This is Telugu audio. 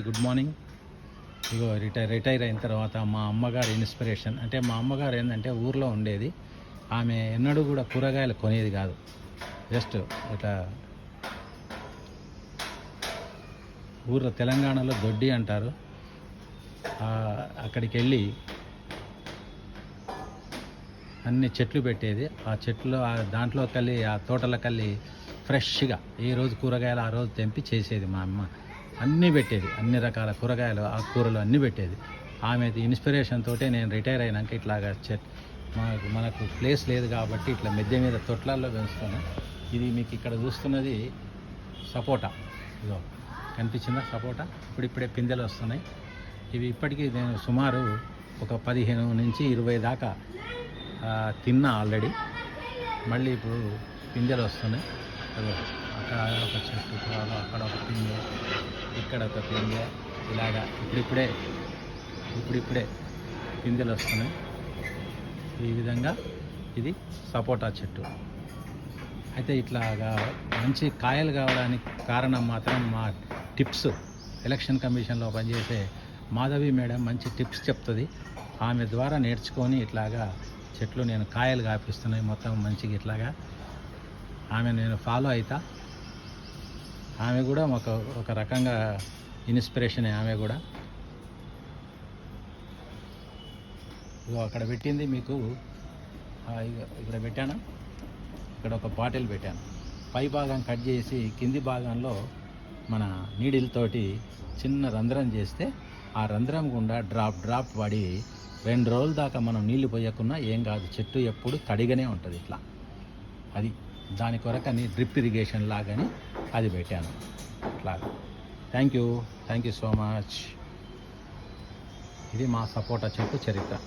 Good morning. ఇగో రిటైర్ రిటైర్ అయిన తర్వాత మా అమ్మగారు ఇన్స్పిరేషన్. అంటే మా అమ్మగారు ఏంటంటే ఊర్లో ఉండేది. ఆమె ఎన్నడూ కూడా కూరగాయలు కొనేది కాదు. జస్ట్ ఇట్లా ఊర్లో తెలంగాణలో దొడ్డి అంటారు. అక్కడికి వెళ్ళి అన్ని చెట్లు పెట్టేది. ఆ చెట్లు ఆ దాంట్లో కళ్ళి ఆ తోటలో కళ్ళి ఫ్రెష్గా ఏ రోజు కూరగాయలు ఆ రోజు తెంపి చేసేది మా అమ్మ. అన్నీ పెట్టేది. అన్ని రకాల కూరగాయలు ఆకుకూరలు అన్నీ పెట్టేది. ఆమె ఇన్స్పిరేషన్ తోటే నేను రిటైర్ అయినాక ఇట్లాగా చెట్ మనకు మనకు ప్లేస్ లేదు కాబట్టి ఇట్లా మిద్దె మీద తొట్లల్లో పెంచుతాను ఇది మీకు ఇక్కడ చూస్తున్నది సపోటా. ఇదో కనిపించిందా సపోటా? ఇప్పుడిప్పుడే పిందెలు వస్తున్నాయి. ఇవి ఇప్పటికీ నేను సుమారు ఒక పదిహేను నుంచి ఇరవై దాకా తిన్నా ఆల్రెడీ మళ్ళీ ఇప్పుడు పిందెలు వస్తున్నాయి. అక్కడ ఒక చెట్టు అక్కడ ఒక పిందె. ఇక్కడ ఒక పిందె ఇలాగా ఇప్పుడిప్పుడే ఇప్పుడిప్పుడే పిందెలు వస్తున్నాయి. ఈ విధంగా ఇది సపోటా చెట్టు. అయితే ఇట్లాగా మంచి కాయలు కావడానికి కారణం మాత్రం మా టిప్స్ ఎలక్షన్ కమిషన్లో పనిచేసే మాధవి మేడం మంచి టిప్స్ చెప్తుంది. ఆమె ద్వారా నేర్చుకొని ఇట్లాగా చెట్లు నేను కాయలు కాపిస్తున్నాయి. మొత్తం మంచిగా ఇట్లాగా ఆమె నేను ఫాలో అవుతా ఆమె కూడా ఒక ఒక రకంగా ఇన్స్పిరేషన్ ఆమె కూడా. ఇగో అక్కడ పెట్టింది మీకు. ఇక్కడ పెట్టాను. ఇక్కడ ఒక బాటిల్ పెట్టాను. పై భాగం కట్ చేసి కింది భాగంలో మన నీడిల్తోటి చిన్న రంధ్రం చేస్తే ఆ రంధ్రం గుండా డ్రాప్ డ్రాప్ పడి రెండు రోజుల దాకా మనం నీళ్ళు పోయకున్నా ఏం కాదు. చెట్టు ఎప్పుడు తడిగానే ఉంటుంది ఇట్లా. అది దాని కొరకని డ్రిప్ ఇరిగేషన్ లాగని అది పెట్టాను. అట్లా thank you thank you so much ఇది మా సపోటా చెట్టు చరిత్ర.